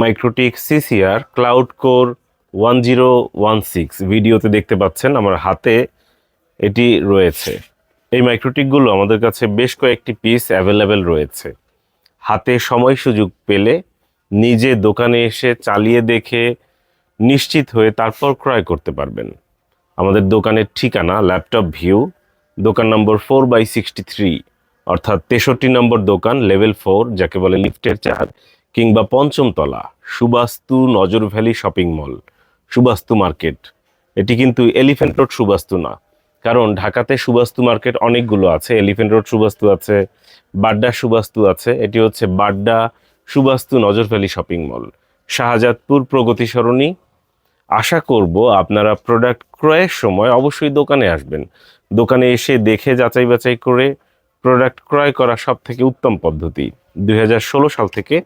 MikroTik CCR cloud core one zero one six ভিডিওতে দেখতে পাচ্ছেন আমার হাতে এটি রয়েছে। এই মাইক্রোটিকগুলো আমাদের কাছে বেশ কয়েকটি পিস অ্যাভেলেবেল রয়েছে। হাতে সময় সুযোগ পেলে নিজে দোকানে এসে চালিয়ে দেখে নিশ্চিত হয়ে তারপর ক্রয় করতে পারবেন। আমাদের দোকানের ঠিকানা ল্যাপটপ ভিউ দোকান number four by sixty three অর্থাৎ তেষট্টি নম্বর দোকান লেভেল ফোর যাকে বলে লিফটের চার কিংবা পঞ্চমতলা, Subastu Nazar valley shopping mall, Subastu market. এটি কিন্তু এলিফ্যান্ট রোড সুবাস্তু না, কারণ ঢাকাতে সুবাস্তু মার্কেট অনেকগুলো আছে। এলিফ্যান্ট রোড সুবাস্তু আছে, বাড্ডা সুবাস্তু আছে, এটি হচ্ছে Badda Subastu Nazar valley shopping mall. Shahjadpur Pragati Sarani. আশা করব আপনারা প্রোডাক্ট ক্রয়ের সময় অবশ্যই দোকানে আসবেন। দোকানে এসে দেখে যাচাই বাছাই করে প্রোডাক্ট ক্রয় করা সব থেকে উত্তম পদ্ধতি। দুই হাজার ষোলো সাল থেকে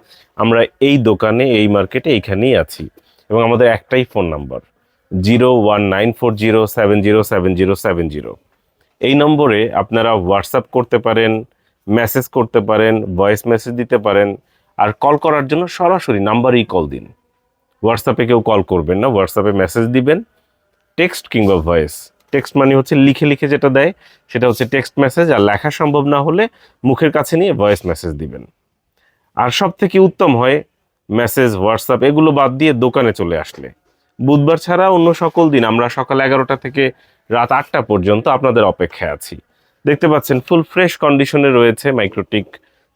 আমরা এই দোকানে, এই মার্কেটে এইখানেই আছি। এবং আমাদের একটাই phone number, zero one nine four zero seven zero seven zero seven zero. এই নম্বরে আপনারা হোয়াটসঅ্যাপ করতে পারেন, মেসেজ করতে পারেন, ভয়েস মেসেজ দিতে পারেন, আর কল করার জন্য সরাসরি নাম্বারেই কল দিন। হোয়াটসঅ্যাপে কেউ কল করবেন না, হোয়াটসঅ্যাপে মেসেজ দিবেন, টেক্সট কিংবা ভয়েস। টেক্সট মানে হচ্ছে লিখে লিখে যেটা দেয়, সেটা হচ্ছে টেক্সট মেসেজ, আর লেখা সম্ভব না হলে মুখের কাছে নিয়ে ভয়েস মেসেজ দিবেন। আর সব থেকে উত্তম হয় মেসেজ, হোয়াটসঅ্যাপ, এগুলো বাদ দিয়ে দোকানে চলে আসলে। বুধবার ছাড়া অন্য সকল দিন, আমরা সকাল এগারোটা থেকে রাত আটটা পর্যন্ত আপনাদের অপেক্ষায় আছি। দেখতে পাচ্ছেন, ফুল ফ্রেশ কন্ডিশনে রয়েছে মাইক্রোটিক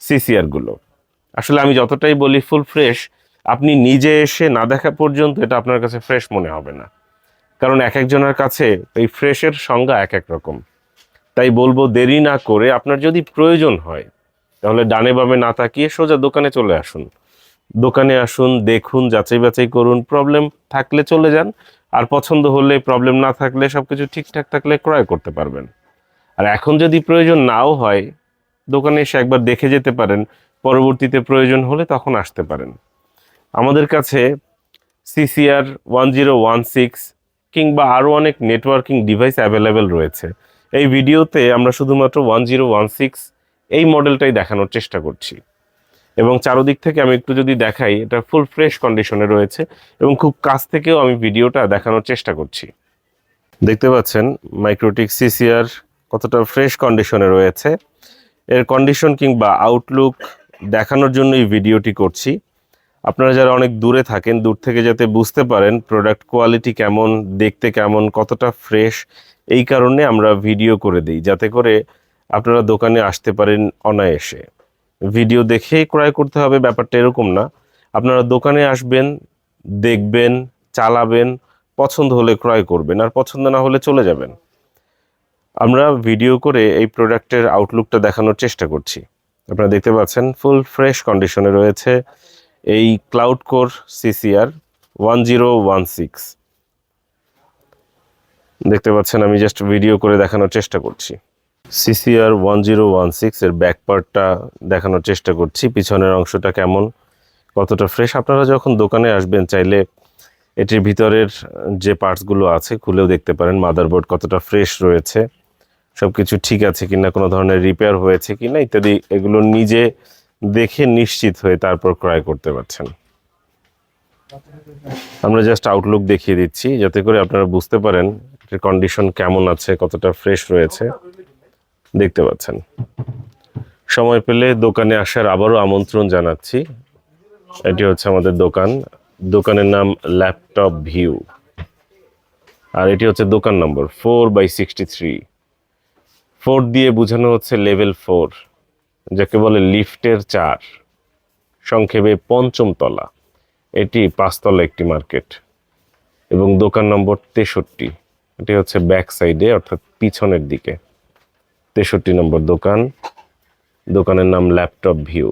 সিসিআরগুলো আসলে আমি যতটাই বলি ফুল ফ্রেশ, আপনি নিজে এসে না দেখা পর্যন্ত এটা আপনার কাছে ফ্রেশ মনে হবে না। কারণ এক একজনের কাছে এই ফ্রেশের সংজ্ঞা এক এক রকম। তাই বলব দেরি না করে আপনার যদি প্রয়োজন হয় তাহলে ডানে বামে না তাকিয়ে সোজা দোকানে চলে আসুন। দোকানে আসুন, দেখুন, যাচাই বাছাই করুন প্রবলেম থাকলে চলে যান। আর পছন্দ হলে প্রবলেম না থাকলে সব কিছু ঠিকঠাক থাকলে ক্রয় করতে পারবেন। আর এখন যদি প্রয়োজন নাও হয়, দোকানে এসে একবার দেখে যেতে পারেন, পরবর্তীতে প্রয়োজন হলে তখন আসতে পারেন। আমাদের কাছে CCR one zero one six কিংবা আরও অনেক নেটওয়ার্কিং ডিভাইস অ্যাভেলেবেল রয়েছে। এই ভিডিওতে আমরা শুধুমাত্র ওয়ান জিরো ওয়ান সিক্স এই মডেলটাই দেখানোর চেষ্টা করছি। এবং চারোদিক থেকে আমি একটু যদি দেখাই, এটা ফুল ফ্রেশ কন্ডিশনে রয়েছে এবং খুব কাছ থেকেও আমি ভিডিওটা দেখানোর চেষ্টা করছি। দেখতে পাচ্ছেন মাইক্রোটিক সিসিআর কতটা ফ্রেশ কন্ডিশনে রয়েছে। এর কন্ডিশন কিংবা আউটলুক দেখানোর জন্য এই ভিডিওটি করছি। আপনারা যারা অনেক দূরে থাকেন, দূর থেকে যাতে বুঝতে পারেন প্রোডাক্ট কোয়ালিটি কেমন, দেখতে কেমন, কতটা ফ্রেশ এই কারণে আমরা ভিডিও করে দিই। যাতে করে আপনারা দোকানে আসতে পারেন অনায়াসে। ভিডিও দেখেই ক্রয় করতে হবে, ব্যাপারটা এরকম না। আপনারা দোকানে আসবেন, দেখবেন, চালাবেন, পছন্দ হলে ক্রয় করবেন, আর পছন্দ না হলে চলে যাবেন। আমরা ভিডিও করে এই প্রোডাক্টের আউটলুকটা দেখানোর চেষ্টা করছি। আপনারা দেখতে পাচ্ছেন, ফুল ফ্রেশ কন্ডিশনে রয়েছে এই cloud core CCR one zero one six. দেখতে পাচ্ছেন, আমি জাস্ট ভিডিও করে দেখানোর চেষ্টা করছি। CCR one zero one six এর ব্যাক পার্টটা দেখানোর চেষ্টা করছি। পিছনের অংশটা কেমন, কতটা ফ্রেশ আপনারা যখন দোকানে আসবেন, চাইলে এটির ভিতরের যে পার্টসগুলো আছে, খুলেও দেখতে পারেন মাদারবোর্ড কতটা ফ্রেশ রয়েছে। সব কিছু ঠিক আছে কিনা, কোনো ধরনের রিপেয়ার হয়েছে কিনা, ইত্যাদি এগুলো নিজে দেখে নিশ্চিত হয়ে তারপর ক্রয় করতে পারছেন। আমরা জাস্ট আউটলুক দেখিয়ে দিচ্ছি, যাতে করে আপনারা বুঝতে পারেন এটির কন্ডিশন কেমন আছে, কতটা ফ্রেশ রয়েছে। দেখতে পাচ্ছেন। সময় পেলে দোকানে আসার আবারও আমন্ত্রণ জানাচ্ছি। এটি হচ্ছে আমাদের দোকান। দোকানের নাম ল্যাপটপ ভিউ। আর এটি হচ্ছে দোকান নম্বর four by sixty three. Four দিয়ে বোঝানো হচ্ছে লেভেল ফোর, যাকে বলে লিফটের চার। সংক্ষেপে পঞ্চম তলা। এটি পাঁচতলা একটি মার্কেট। এবং দোকান নম্বর তেষট্টি। এটি হচ্ছে ব্যাক সাইডে, অর্থাৎ পিছনের দিকে। তেষট্টি নম্বর দোকান। দোকানের নাম ল্যাপটপ ভিউ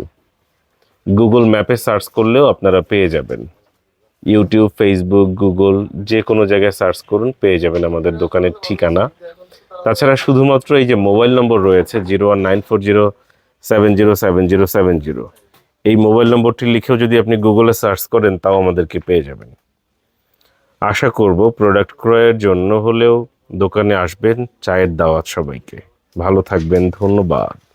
গুগল ম্যাপে সার্চ করলেও আপনারা পেয়ে যাবেন। ইউটিউব ফেসবুক গুগল যে কোনো জায়গায় সার্চ করুন, পেয়ে যাবেন আমাদের দোকানের ঠিকানা। তাছাড়া শুধুমাত্র এই যে মোবাইল নম্বর রয়েছে zero one nine four zero seven zero seven zero seven zero এই মোবাইল নম্বরটি লিখেও যদি আপনি গুগলে সার্চ করেন, তাও আমাদেরকে পেয়ে যাবেন। আশা করব প্রোডাক্ট ক্রয়ের জন্য হলেও দোকানে আসবেন, চায়ের দাওয়াত সবাইকে। ভালো থাকবেন ধন্যবাদ।